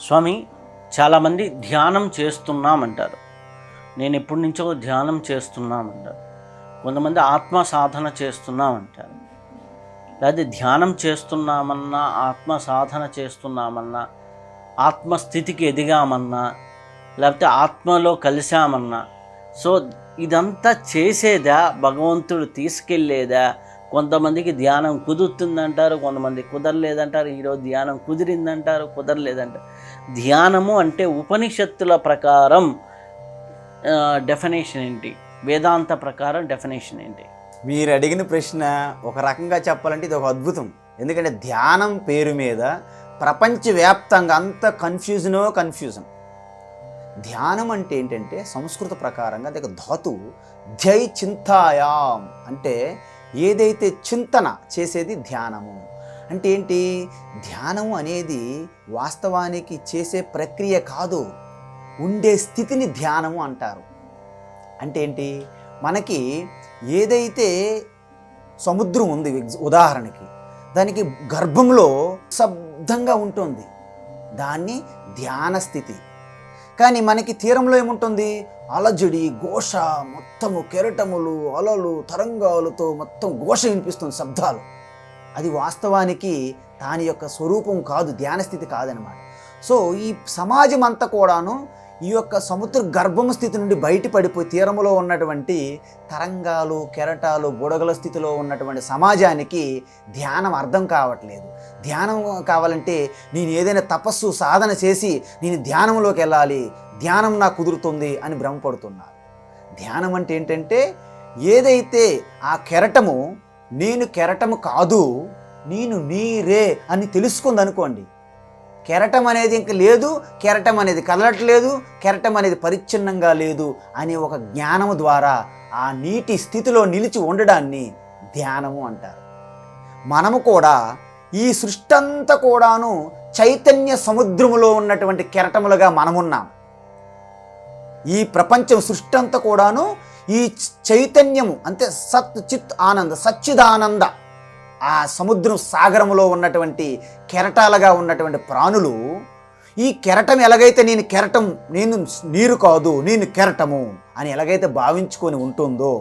స్వామి చాలామంది ధ్యానం చేస్తున్నామంటారు. నేను ఎప్పటి నుంచో ధ్యానం చేస్తున్నామంటారు. కొంతమంది ఆత్మ సాధన చేస్తున్నామంటారు. లేదా ధ్యానం చేస్తున్నామన్నా ఆత్మ సాధన చేస్తున్నామన్నా ఆత్మస్థితికి ఎదిగామన్నా లేకపోతే ఆత్మలో కలిశామన్నా సో ఇదంతా చేసేదా భగవంతుడు తీసుకెళ్ళేదా కొంతమందికి ధ్యానం కుదురుతుందంటారు కొంతమంది కుదరలేదంటారు ఈరోజు ధ్యానం కుదిరిందంటారు కుదరలేదంటారు. ధ్యానము అంటే ఉపనిషత్తుల ప్రకారం డెఫినేషన్ ఏంటి? వేదాంత ప్రకారం డెఫినేషన్ ఏంటి? మీరు అడిగిన ప్రశ్న ఒక రకంగా చెప్పాలంటే ఇది ఒక అద్భుతం. ఎందుకంటే ధ్యానం పేరు మీద ప్రపంచవ్యాప్తంగా అంత కన్ఫ్యూజనో కన్ఫ్యూజన్ ధ్యానం అంటే ఏంటంటే సంస్కృత ప్రకారంగా అది ఒక ధాతువు ధ్యై చింతాయాం అంటే ఏదైతే చింతన చేసేది ధ్యానము. అంటే ఏంటి? ధ్యానం అనేది వాస్తవానికి చేసే ప్రక్రియ కాదు. ఉండే స్థితిని ధ్యానము అంటారు. అంటే ఏంటి? మనకి ఏదైతే సముద్రం ఉంది ఉదాహరణకి దానికి గర్భంలో శబ్దంగా ఉంటుంది. దాన్ని ధ్యాన స్థితి. కానీ మనకి తీరంలో ఏముంటుంది? అలజడి ఘోష మొత్తము కెరటములు అలలు తరంగాలతో మొత్తం ఘోష వినిపిస్తుంది శబ్దాలు. అది వాస్తవానికి దాని యొక్క స్వరూపం కాదు ధ్యాన స్థితి కాదనమాట సో ఈ సమాజం అంతా కూడాను ఈ యొక్క సముద్ర గర్భం స్థితి నుండి బయటపడిపోయి తీరములో ఉన్నటువంటి తరంగాలు కెరటాలు బుడగల స్థితిలో ఉన్నటువంటి సమాజానికి ధ్యానం అర్థం కావట్లేదు. ధ్యానం కావాలంటే నేను ఏదైనా తపస్సు సాధన చేసి నేను ధ్యానంలోకి వెళ్ళాలి ధ్యానం నాకు కుదురుతుంది అని భ్రమపడుతున్నారు ధ్యానం అంటే ఏంటంటే ఏదైతే ఆ కెరటము నేను కెరటము కాదు నేను నీరే అని తెలుసుకుంది అనుకోండి కెరటం అనేది ఇంక లేదు కెరటం అనేది కదలట్లేదు కెరటం అనేది పరిచ్ఛిన్నంగా లేదు అనే ఒక జ్ఞానము ద్వారా ఆ నీటి స్థితిలో నిలిచి ఉండడాన్ని ధ్యానము అంటారు. మనము కూడా ఈ సృష్టి అంతా కూడాను చైతన్య సముద్రములో ఉన్నటువంటి కెరటములుగా మనమున్నాం. ఈ ప్రపంచం సృష్టి అంతా కూడాను ఈ చైతన్యము అంటే సత్ చిత్ ఆనంద సచ్చిదానంద ఆ సముద్రం సాగరంలో ఉన్నటువంటి కెరటాలుగా ఉన్నటువంటి ప్రాణులు ఈ కెరటం ఎలాగైతే నేను కెరటం నేను నీరు కాదు నేను కెరటము అని ఎలాగైతే భావించుకొని ఉంటుందో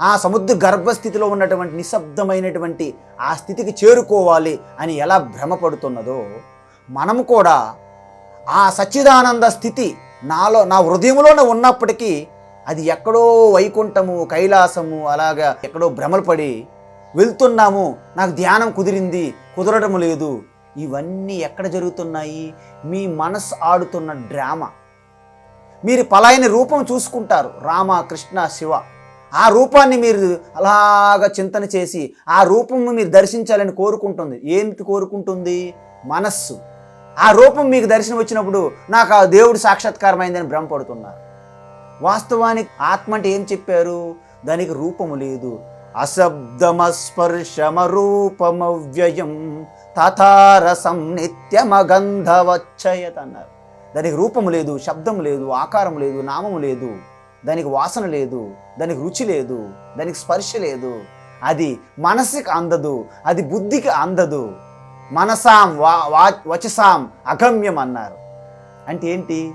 ఆ సముద్ర గర్భస్థితిలో ఉన్నటువంటి నిశ్శబ్దమైనటువంటి ఆ స్థితికి చేరుకోవాలి అని ఎలా భ్రమపడుతున్నదో మనము కూడా ఆ సచ్చిదానంద స్థితి నాలో నా హృదయంలోనే ఉన్నప్పటికీ అది ఎక్కడో వైకుంఠము కైలాసము అలాగా ఎక్కడో భ్రమలపడి వెళ్తున్నాము. నాకు ధ్యానం కుదిరింది కుదరటం లేదు. ఇవన్నీ ఎక్కడ జరుగుతున్నాయి? మీ మనసు ఆడుతున్న డ్రామా. మీరు పలాయన రూపం చూసుకుంటారు రామ కృష్ణ శివ. ఆ రూపాన్ని మీరు అలాగా చింతన చేసి ఆ రూపం మీరు దర్శించాలని కోరుకుంటుంది. ఏంటి కోరుకుంటుంది? మనస్సు. ఆ రూపం మీకు దర్శనం వచ్చినప్పుడు నాకు ఆ దేవుడు సాక్షాత్కారమైందని భ్రమపడుతున్నారు. వాస్తవానికి ఆత్మ అంటే ఏం చెప్పారు? దానికి రూపము లేదు. అశబ్దమస్పర్శమరూపమవ్యయం తథారసం నిత్యమగంధవచ్చయత అన్నారు దానికి రూపము లేదు శబ్దం లేదు ఆకారం లేదు నామము లేదు. దానికి వాసన లేదు దానికి రుచి లేదు దానికి స్పర్శ లేదు. అది మనసుకి అందదు అది బుద్ధికి అందదు. మనసాం వా వా- వచసాం అగమ్యం అన్నారు అంటే ఏంటి?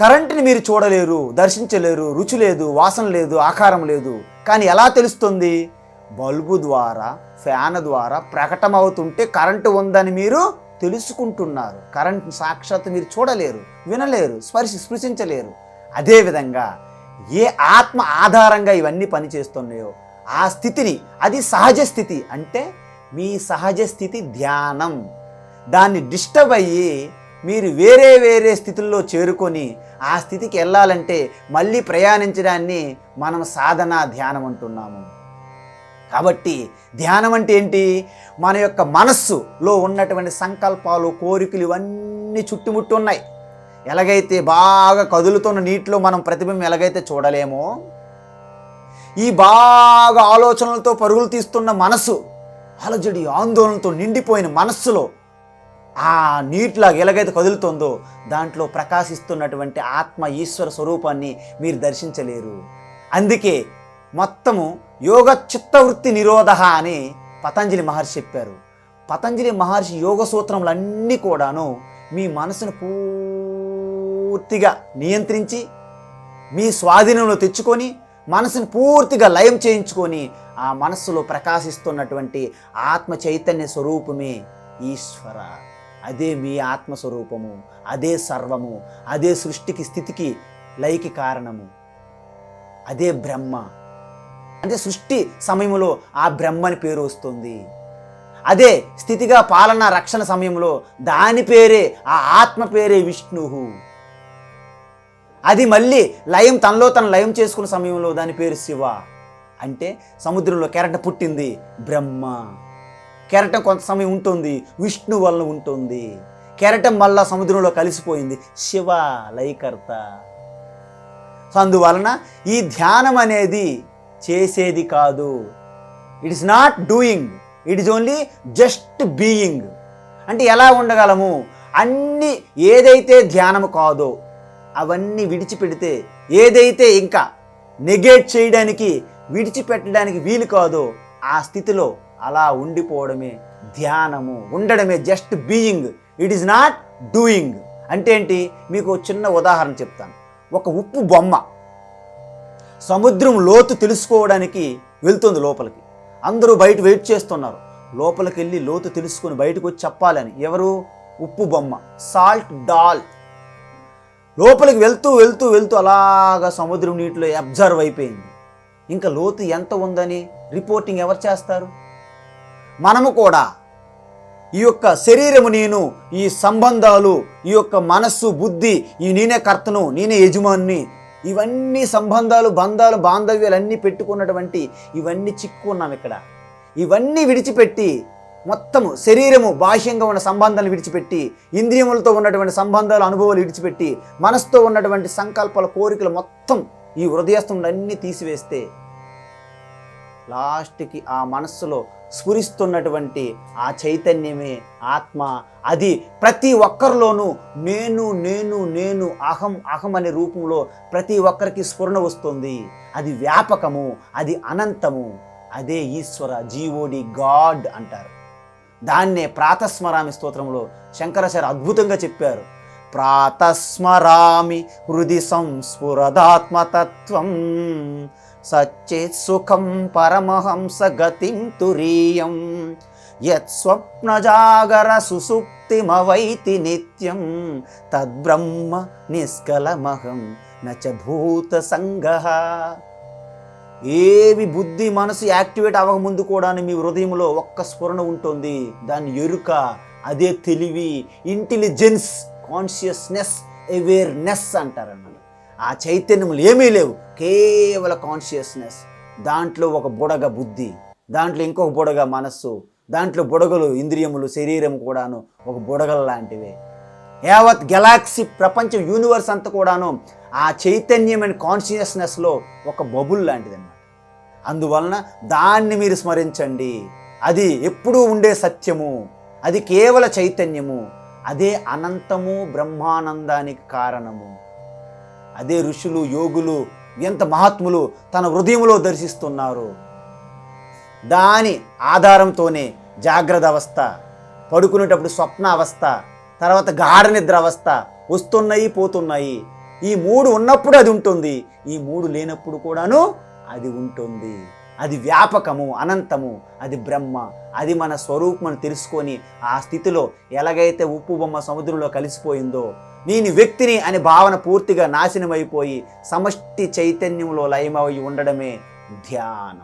కరెంటుని మీరు చూడలేరు దర్శించలేరు రుచి లేదు వాసన లేదు ఆకారం లేదు. కానీ ఎలా తెలుస్తుంది? బల్బు ద్వారా ఫ్యాన్ ద్వారా ప్రకటమవుతుంటే కరెంటు ఉందని మీరు తెలుసుకుంటున్నారు. కరెంట్ సాక్షాత్ మీరు చూడలేరు వినలేరు స్పర్శ స్పృశించలేరు. అదేవిధంగా ఏ ఆత్మ ఆధారంగా ఇవన్నీ పనిచేస్తున్నాయో ఆ స్థితిని అది సహజ స్థితి అంటే మీ సహజ స్థితి ధ్యానం. దాన్ని డిస్టర్బ్ అయ్యి మీరు వేరే వేరే స్థితుల్లో చేరుకొని ఆ స్థితికి వెళ్ళాలంటే మళ్ళీ ప్రయాణించడాన్ని మనం సాధన ధ్యానం అంటున్నాము. కాబట్టి ధ్యానం అంటే ఏంటి? మన యొక్క మనస్సులో ఉన్నటువంటి సంకల్పాలు కోరికలు ఇవన్నీ చుట్టుముట్టు ఉన్నాయి. ఎలాగైతే బాగా కదులుతున్న నీటిలో మనం ప్రతిబింబం ఎలాగైతే చూడలేమో ఈ బాగా ఆలోచనలతో పరుగులు తీస్తున్న మనసు అలజడి ఆందోళనతో నిండిపోయిన మనస్సులో ఆ నీటిలాగా ఎలాగైతే కదులుతుందో దాంట్లో ప్రకాశిస్తున్నటువంటి ఆత్మ ఈశ్వర స్వరూపాన్ని మీరు దర్శించలేరు. అందుకే మొత్తము యోగ చిత్తవృత్తి నిరోధ అని పతంజలి మహర్షి చెప్పారు. పతంజలి మహర్షి యోగ సూత్రములన్నీ కూడాను మీ మనసును పూర్తిగా నియంత్రించి మీ స్వాధీనంలో తెచ్చుకొని మనసును పూర్తిగా లయం చేయించుకొని ఆ మనస్సులో ప్రకాశిస్తున్నటువంటి ఆత్మ చైతన్య స్వరూపమే ఈశ్వర. అదే మీ ఆత్మస్వరూపము అదే సర్వము అదే సృష్టికి స్థితికి లైకి కారణము. అదే బ్రహ్మ. అంటే సృష్టి సమయంలో ఆ బ్రహ్మని పేరు వస్తుంది. అదే స్థితిగా పాలన రక్షణ సమయంలో దాని పేరే ఆ ఆత్మ పేరే విష్ణువు. అది మళ్ళీ లయం తనలో తను లయం చేసుకున్న సమయంలో దాని పేరు శివ. అంటే సముద్రంలో కెరట పుట్టింది బ్రహ్మ. కెరటం కొంత సమయం ఉంటుంది విష్ణు వల్ల ఉంటుంది. కెరటం మళ్ళా సముద్రంలో కలిసిపోయింది. శివ లయకర్త సో అందువలన ఈ ధ్యానం అనేది చేసేది కాదు. It is not doing it is only just being అంటే ఎలా ఉండగలము? అన్ని ఏదైతే ధ్యానము కాదో అవన్నీ విడిచిపెడితే ఏదైతే ఇంకా నెగేట్ చేయడానికి విడిచిపెట్టడానికి వీలు కాదో ఆ స్థితిలో అలా ఉండిపోవడమే ధ్యానము ఉండడమే just being it is not doing అంటే ఏంటి? మీకు చిన్న ఉదాహరణ చెప్తాను. ఒక ఉప్పు బొమ్మ. సముద్రం లోతు తెలుసుకోవడానికి వెళ్తుంది లోపలికి. అందరూ బయట వెయిట్ చేస్తున్నారు. లోపలికి వెళ్ళి లోతు తెలుసుకొని బయటకు వచ్చి చెప్పాలని. ఎవరు? ఉప్పు బొమ్మ. సాల్ట్ డాల్ లోపలికి వెళ్తూ వెళ్తూ వెళ్తూ అలాగా సముద్రం నీటిలో అబ్జర్వ్ అయిపోయింది. ఇంకా లోతు ఎంత ఉందని రిపోర్టింగ్ ఎవరు చేస్తారు? మనము కూడా ఈ యొక్క శరీరము నేను ఈ సంబంధాలు ఈ యొక్క మనస్సు బుద్ధి ఈ నేనే కర్తను నేనే యజమాని ఇవన్నీ సంబంధాలు బంధాలు బాంధవ్యాలు అన్నీ పెట్టుకున్నటువంటి ఇవన్నీ చిక్కున్నాం ఇక్కడ. ఇవన్నీ విడిచిపెట్టి మొత్తము శరీరము బాహ్యంగా ఉన్న సంబంధాలను విడిచిపెట్టి ఇంద్రియములతో ఉన్నటువంటి సంబంధాలు అనుభవాలు విడిచిపెట్టి మనసుతో ఉన్నటువంటి సంకల్పాల కోరికలు మొత్తం ఈ హృదయస్థములన్నీ తీసివేస్తే లాస్ట్కి ఆ మనస్సులో స్ఫురిస్తున్నటువంటి ఆ చైతన్యమే ఆత్మ. అది ప్రతి ఒక్కరిలోనూ నేను నేను నేను అహం అహం అనే రూపంలో ప్రతి ఒక్కరికి స్ఫురణ వస్తుంది. అది వ్యాపకము అది అనంతము. అదే ఈశ్వర జీవోడి గాడ్ అంటారు. దాన్నే ప్రాతస్మరామి స్తోత్రంలో శంకరాచార్య అద్భుతంగా చెప్పారు. ప్రాతస్మరామి హృది సంస్ఫురదాత్మతత్వం సచ్చేత్ సుఖం పరమహంస గతిం తురీయం యత్స్వప్నజాగర సుసుప్తిమవైతి నిత్యం. తద్బ్రహ్మ నిష్కలమహం నచ భూత సంగ ఏవి బుద్ధి మనసు యాక్టివేట్ అవ్వకముందు కూడా మీ హృదయంలో ఒక్క స్ఫురణ ఉంటుంది. దాని ఎరుక అదే తెలివి ఇంటెలిజెన్స్ కాన్షియస్నెస్ అవేర్నెస్ అంటారన్నమాట ఆ చైతన్యములు ఏమీ లేవు. కేవల కాన్షియస్నెస్ దాంట్లో ఒక బుడగ బుద్ధి దాంట్లో ఇంకొక బుడగ మనస్సు దాంట్లో బుడగలు ఇంద్రియములు శరీరం కూడాను ఒక బుడగల లాంటివే. యావత్ గెలాక్సీ ప్రపంచం యూనివర్స్ అంతా కూడాను ఆ చైతన్యమైన కాన్షియస్నెస్లో ఒక బబుల్ లాంటిదన్నమాట. అందువలన దాన్ని మీరు స్మరించండి. అది ఎప్పుడూ ఉండే సత్యము. అది కేవల చైతన్యము. అదే అనంతము బ్రహ్మానందానికి కారణము. అదే ఋషులు యోగులు ఎంత మహాత్ములు తన హృదయంలో దర్శిస్తున్నారు. దాని ఆధారంతోనే జాగ్రత్త అవస్థ పడుకునేటప్పుడు స్వప్న అవస్థ తర్వాత గాఢ నిద్ర అవస్థ వస్తున్నాయి పోతున్నాయి. ఈ మూడు ఉన్నప్పుడు అది ఉంటుంది. ఈ మూడు లేనప్పుడు కూడాను అది ఉంటుంది. అది వ్యాపకము అనంతము అది బ్రహ్మ. అది మన స్వరూపమని తెలుసుకొని ఆ స్థితిలో ఎలాగైతే ఉప్పు బొమ్మ సముద్రంలో కలిసిపోయిందో నేను వ్యక్తిని అనే భావన పూర్తిగా నాశనమైపోయి సమష్టి చైతన్యంలో లయమై ఉండడమే ధ్యానం.